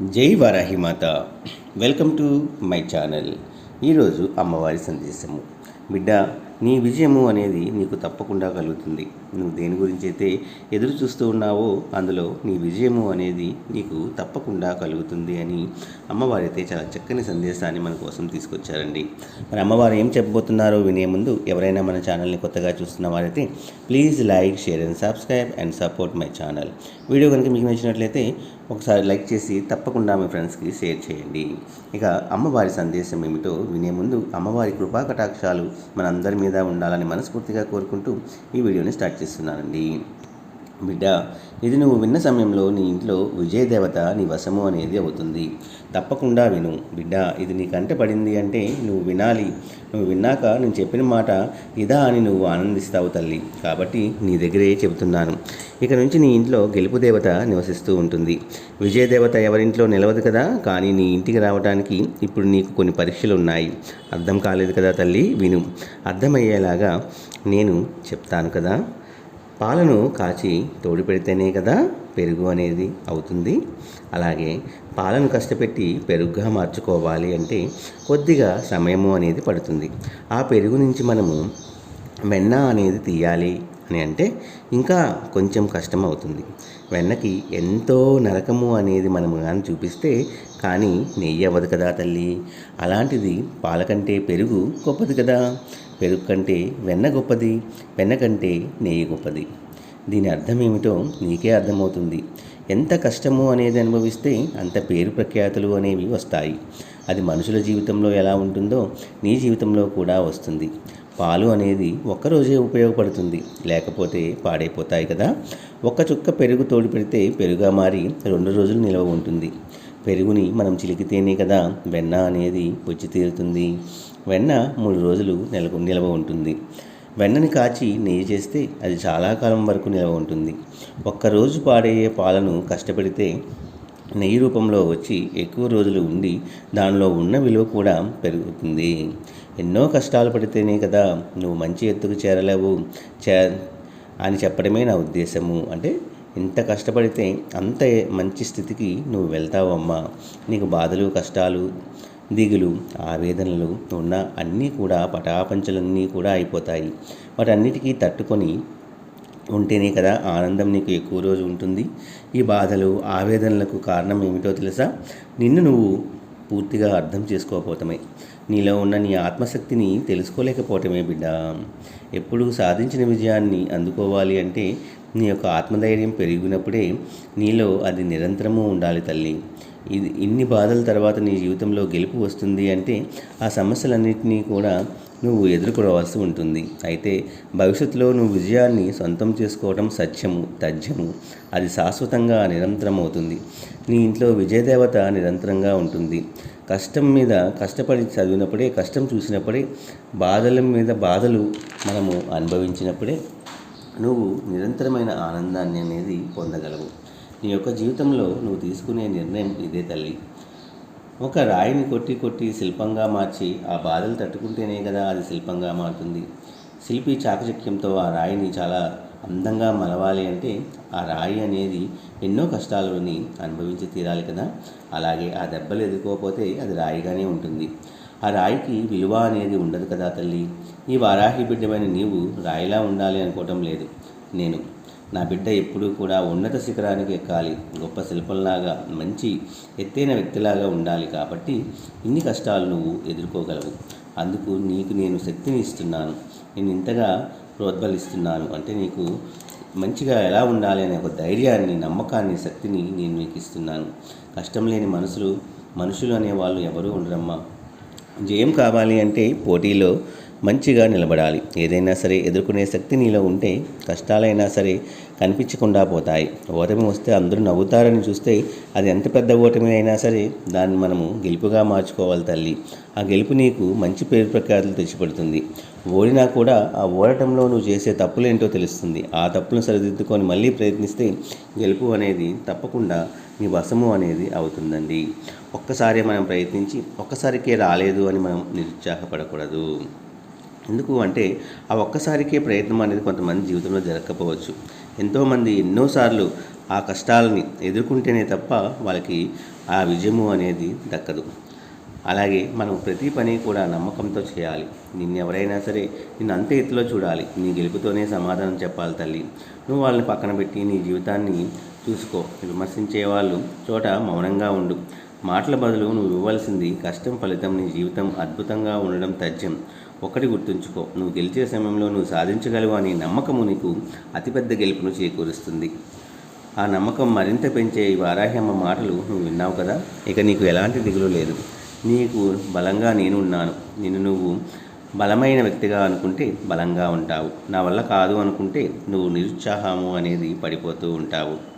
జై వారాహి మాత. Welcome to my channel ఈరోజు అమ్మవారి సందేశము. బిడ్డ నీ విజయము అనేది నీకు తప్పకుండా కలుగుతుంది. నువ్వు దేని గురించి అయితే ఎదురు చూస్తూ ఉన్నావో అందులో నీ విజయము అనేది నీకు తప్పకుండా కలుగుతుంది అని అమ్మవారు అయితే చాలా చక్కని సందేశాన్ని మన కోసం తీసుకొచ్చారండి. మరి అమ్మవారు ఏం చెప్పబోతున్నారో వినే ముందు ఎవరైనా మన ఛానల్ని కొత్తగా చూస్తున్న వారైతే please like share and subscribe and support my channel video కనుక మీకు నచ్చినట్లయితే ఒకసారి లైక్ చేసి తప్పకుండా మీ ఫ్రెండ్స్కి షేర్ చేయండి. ఇక అమ్మవారి సందేశం ఏమిటో వినే ముందు అమ్మవారి కృపా కటాక్షాలు మనందరి మీద ఉండాలని మనస్ఫూర్తిగా కోరుకుంటూ ఈ వీడియోని స్టార్ట్ చేస్తున్నానండి. బిడ్డ ఇది నువ్వు విన్న సమయంలో నీ ఇంట్లో విజయదేవత నీ వశము అనేది అవుతుంది. తప్పకుండా విను. బిడ్డ ఇది నీ కంట పడింది అంటే నువ్వు వినాలి. నువ్వు విన్నాక నేను చెప్పిన మాట ఇదా అని నువ్వు ఆనందిస్తావు తల్లి. కాబట్టి నీ దగ్గరే చెబుతున్నాను. ఇక నుంచి నీ ఇంట్లో గెలుపు దేవత నివసిస్తూ ఉంటుంది. విజయదేవత ఎవరింట్లో నిలవదు కదా? కానీ నీ ఇంటికి రావడానికి ఇప్పుడు నీకు కొన్ని పరీక్షలు ఉన్నాయి. అర్థం కాలేదు కదా తల్లి? విను. అర్థమయ్యేలాగా నేను చెప్తాను కదా? పాలను కాచి తోడు పెడితేనే కదా పెరుగు అనేది అవుతుంది. అలాగే పాలను కష్టపెట్టి పెరుగుగా మార్చుకోవాలి అంటే కొద్దిగా సమయము అనేది పడుతుంది. ఆ పెరుగు నుంచి మనము వెన్న అనేది తీయాలి. అని అంటే ఇంకా కొంచెం కష్టం అవుతుంది వెన్నకి ఎంతో నరకము అనేది మనము కానీ చూపిస్తే కానీ నెయ్యి అవ్వదు కదా తల్లి. అలాంటిది పాల కంటే పెరుగు గొప్పది కదా. పెరుగు కంటే వెన్న గొప్పది వెన్న కంటే నెయ్యి గొప్పది. దీని అర్థం ఏమిటో నీకే అర్థమవుతుంది. ఎంత కష్టము అనేది అనుభవిస్తే అంత పేరు ప్రఖ్యాతులు అనేవి వస్తాయి. అది మనుషుల జీవితంలో ఎలా ఉంటుందో నీ జీవితంలో కూడా వస్తుంది. పాలు అనేది ఒక్కరోజే ఉపయోగపడుతుంది. లేకపోతే పాడైపోతాయి కదా. ఒక్క చుక్క పెరుగు తోడు పెడితే పెరుగుగా మారి రెండు రోజులు నిల్వ ఉంటుంది. పెరుగుని మనం చిలికితేనే కదా వెన్న అనేది వచ్చి తీరుతుంది. వెన్న మూడు రోజులు నెలకు నిల్వ ఉంటుంది. వెన్నని కాచి నెయ్యి చేస్తే అది చాలా కాలం వరకు నిల్వ ఉంటుంది. ఒక్కరోజు పాడయ్యే పాలను కష్టపడితే నెయ్యి రూపంలో వచ్చి ఎక్కువ రోజులు ఉండి దానిలో ఉన్న విలువ కూడా పెరుగుతుంది. ఎన్నో కష్టాలు పడితేనే కదా నువ్వు మంచి ఎత్తుకు చేరలేవు. చే అని చెప్పడమే నా ఉద్దేశము. అంటే ఇంత కష్టపడితే అంత మంచి స్థితికి నువ్వు వెళ్తావమ్మా. నీకు బాధలు కష్టాలు దిగులు ఆవేదనలు ఉన్న అన్నీ కూడా పటాపంచలన్నీ కూడా అయిపోతాయి. వాటన్నిటికీ తట్టుకొని ఉంటేనే కదా ఆనందం నీకు ఎక్కువ రోజు ఉంటుంది. ఈ బాధలు ఆవేదనలకు కారణం ఏమిటో తెలుసా? నిన్ను నువ్వు పూర్తిగా అర్థం చేసుకోకపోవటమే. నీలో ఉన్న నీ ఆత్మశక్తిని తెలుసుకోలేకపోవటమే బిడ్డ. ఎప్పుడు సాధించిన విజయాన్ని అందుకోవాలి అంటే నీ యొక్క ఆత్మధైర్యం పెరిగినప్పుడే నీలో అది నిరంతరము ఉండాలి తల్లి. ఇది ఇన్ని బాధల తర్వాత నీ జీవితంలో గెలుపు వస్తుంది అంటే ఆ సమస్యలన్నింటినీ కూడా నువ్వు ఎదుర్కోవాల్సి ఉంటుంది. అయితే భవిష్యత్తులో నువ్వు విజయాన్ని సొంతం చేసుకోవడం సత్యము తథ్యము. అది శాశ్వతంగా నిరంతరం అవుతుంది నీ ఇంట్లో విజయదేవత నిరంతరంగా ఉంటుంది. కష్టం మీద కష్టపడి చదివినప్పుడే కష్టం చూసినప్పుడే బాధల మీద బాధలు మనము అనుభవించినప్పుడే నువ్వు నిరంతరమైన ఆనందాన్ని అనేది పొందగలవు. నీ యొక్క జీవితంలో నువ్వు తీసుకునే నిర్ణయం ఇదే తల్లి. ఒక రాయిని కొట్టి కొట్టి శిల్పంగా మార్చి ఆ బాధలు తట్టుకుంటేనే కదా అది శిల్పంగా మారుతుంది. శిల్పి చాకచక్యంతో ఆ రాయిని చాలా అందంగా మలవాలి అంటే ఆ రాయి అనేది ఎన్నో కష్టాలని అనుభవించి తీరాలి కదా. అలాగే ఆ దెబ్బలు ఎదుర్కోకపోతే అది రాయిగానే ఉంటుంది. ఆ రాయికి విలువ అనేది ఉండదు కదా తల్లి. ఈ వారాహి బిడ్డమైన నీవు రాయిలా ఉండాలి అనుకోవటం లేదు. నేను నా బిడ్డ ఎప్పుడూ కూడా ఉన్నత శిఖరానికి ఎక్కాలి. గొప్ప శిల్పంలాగా మంచి ఎత్తైన వ్యక్తిలాగా ఉండాలి కాబట్టి ఇన్ని కష్టాలు నువ్వు ఎదుర్కోగలవు. అందుకు నీకు నేను శక్తిని ఇస్తున్నాను. నేను ఇంతగా ప్రోద్బలిస్తున్నాను. అంటే నీకు మంచిగా ఎలా ఉండాలి అనే ఒక ధైర్యాన్ని నమ్మకాన్ని శక్తిని నేను మీకు ఇస్తున్నాను. కష్టం లేని మనసులు మనుషులు అనేవాళ్ళు ఎవరూ ఉండరమ్మా. జయం కావాలి అంటే పోటీలో మంచిగా నిలబడాలి. ఏదైనా సరే ఎదుర్కొనే శక్తి నీలో ఉంటే కష్టాలైనా సరే కనిపించకుండా పోతాయి. ఓటమి వస్తే అందరూ నవ్వుతారని చూస్తే అది ఎంత పెద్ద ఓటమి అయినా సరే దాన్ని మనము గెలుపుగా మార్చుకోవాలి తల్లి. ఆ గెలుపు నీకు మంచి పేరు ప్రఖ్యాతులు తెచ్చిపెడుతుంది. ఓడినా కూడా ఆ ఓడటంలో నువ్వు చేసే తప్పులేంటో తెలుస్తుంది. ఆ తప్పులను సరిదిద్దుకొని మళ్ళీ ప్రయత్నిస్తే గెలుపు అనేది తప్పకుండా నీ వశము అనేది అవుతుందండి. ఒక్కసారి మనం ప్రయత్నించి ఒక్కసారికే రాలేదు అని మనం నిరుత్సాహపడకూడదు. ఎందుకు అంటే ఆ ఒక్కసారికే ప్రయత్నం అనేది కొంతమంది జీవితంలో జరగకపోవచ్చు. ఎంతోమంది ఎన్నోసార్లు ఆ కష్టాలని ఎదుర్కొంటేనే తప్ప వాళ్ళకి ఆ విజయము అనేది దక్కదు. అలాగే మనం ప్రతి పని కూడా నమ్మకంతో చేయాలి. నిన్ను ఎవరైనా సరే నిన్ను అంతే ఎత్తులో చూడాలి. నీ గెలుపుతోనే సమాధానం చెప్పాలి తల్లి. నువ్వు వాళ్ళని పక్కన పెట్టి నీ జీవితాన్ని చూసుకో. విమర్శించే వాళ్ళు చోట మౌనంగా ఉండు. మాటల బదులు నువ్వు ఇవ్వాల్సింది కష్టం ఫలితం నీ జీవితం అద్భుతంగా ఉండడం తథ్యం. ఒకటి గుర్తుంచుకో నువ్వు గెలిచే సమయంలో నువ్వు సాధించగలవు అనే నమ్మకము నీకు అతిపెద్ద గెలుపును చేకూరుస్తుంది. ఆ నమ్మకం మరింత పెంచే ఈ వారాహ్యమ్మ మాటలు నువ్వు విన్నావు కదా? ఇక నీకు ఎలాంటి దిగులు లేదు. నీకు బలంగా నేను ఉన్నాను నిన్ను నువ్వు బలమైన వ్యక్తిగా అనుకుంటే బలంగా ఉంటావు. నా వల్ల కాదు అనుకుంటే నువ్వు నిరుత్సాహము అనేది పడిపోతూ ఉంటావు.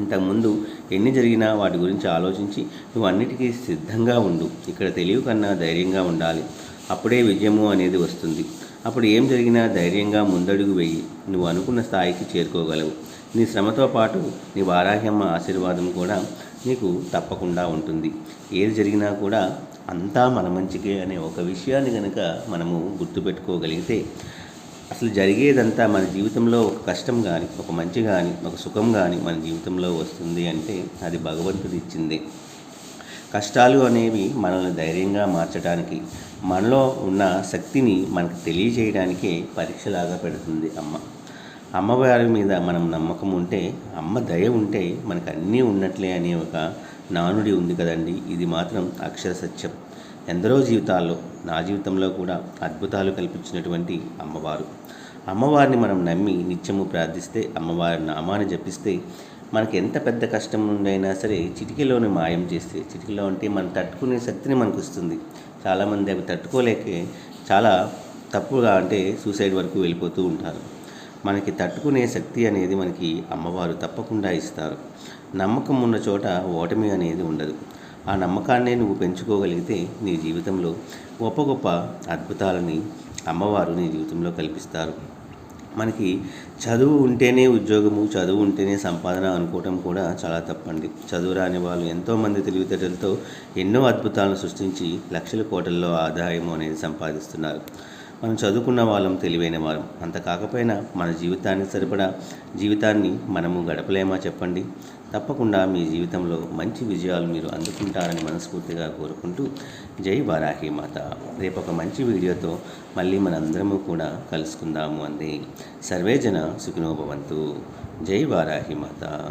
ఇంతకుముందు ఎన్ని జరిగినా వాటి గురించి ఆలోచించి నువ్వు అన్నిటికీ సిద్ధంగా ఉండు. ఇక్కడ తెలివి కన్నా ధైర్యంగా ఉండాలి. అప్పుడే విజయము అనేది వస్తుంది. అప్పుడు ఏం జరిగినా ధైర్యంగా ముందడుగు వెయ్యి నువ్వు అనుకున్న స్థాయికి చేరుకోగలవు. నీ శ్రమతో పాటు నీ వారాహ్యమ్మ ఆశీర్వాదం కూడా నీకు తప్పకుండా ఉంటుంది. ఏది జరిగినా కూడా అంతా మన మంచికే అనే ఒక విషయాన్ని కనుక మనము గుర్తుపెట్టుకోగలిగితే అసలు జరిగేదంతా మన జీవితంలో ఒక కష్టం కానీ ఒక మంచి కానీ ఒక సుఖం కానీ మన జీవితంలో వస్తుంది అంటే అది భగవంతుడు ఇచ్చింది. కష్టాలు అనేవి మనల్ని ధైర్యంగా మార్చడానికి మనలో ఉన్న శక్తిని మనకు తెలియజేయడానికే పరీక్షలాగా పెడుతుంది అమ్మ. అమ్మవారి మీద మనం నమ్మకం ఉంటే అమ్మ దయ ఉంటే మనకు అన్నీ ఉన్నట్లే అనే ఒక నానుడి ఉంది కదండి. ఇది మాత్రం అక్షర సత్యం. ఎందరో జీవితాల్లో నా జీవితంలో కూడా అద్భుతాలు కల్పించినటువంటి అమ్మవారు. అమ్మవారిని మనం నమ్మి నిత్యము ప్రార్థిస్తే అమ్మవారి నామాన్ని జపిస్తే మనకి ఎంత పెద్ద కష్టం నుండైనా సరే చిటికీలోని మాయం చేస్తే చిటికలో అంటే మనం తట్టుకునే శక్తిని మనకు వస్తుంది. చాలామంది అవి తట్టుకోలేకే చాలా తప్పుగా అంటే సూసైడ్ వరకు వెళ్ళిపోతూ ఉంటారు. మనకి తట్టుకునే శక్తి అనేది మనకి అమ్మవారు తప్పకుండా ఇస్తారు. నమ్మకం ఉన్న చోట ఓటమి అనేది ఉండదు. ఆ నమ్మకాన్నే నువ్వు పెంచుకోగలిగితే నీ జీవితంలో గొప్ప గొప్ప అద్భుతాలని అమ్మవారు నీ జీవితంలో కల్పిస్తారు. మనకి చదువు ఉంటేనే ఉద్యోగము చదువు ఉంటేనే సంపాదన అనుకోవటం కూడా చాలా తప్పండి. చదువు రాని వాళ్ళు ఎంతోమంది తెలివితేటలతో ఎన్నో అద్భుతాలను సృష్టించి లక్షల కోట్లలో ఆదాయం అనేది సంపాదిస్తున్నారు. మనం చదువుకున్న వాళ్ళం తెలివైన వాళ్ళం. అంత కాకపోయినా మన జీవితానికి సరిపడా జీవితాన్ని మనము గడపలేమా చెప్పండి? తప్పకుండా మీ జీవితంలో మంచి విజయాలు మీరు అందుకుంటారని మనస్ఫూర్తిగా కోరుకుంటూ జై వారాహి మాత. రేపు ఒక మంచి వీడియోతో మళ్ళీ మనందరము కూడా కలుసుకుందాము అంది. సర్వేజన సుఖినోభవంతు జై వారాహి మాత.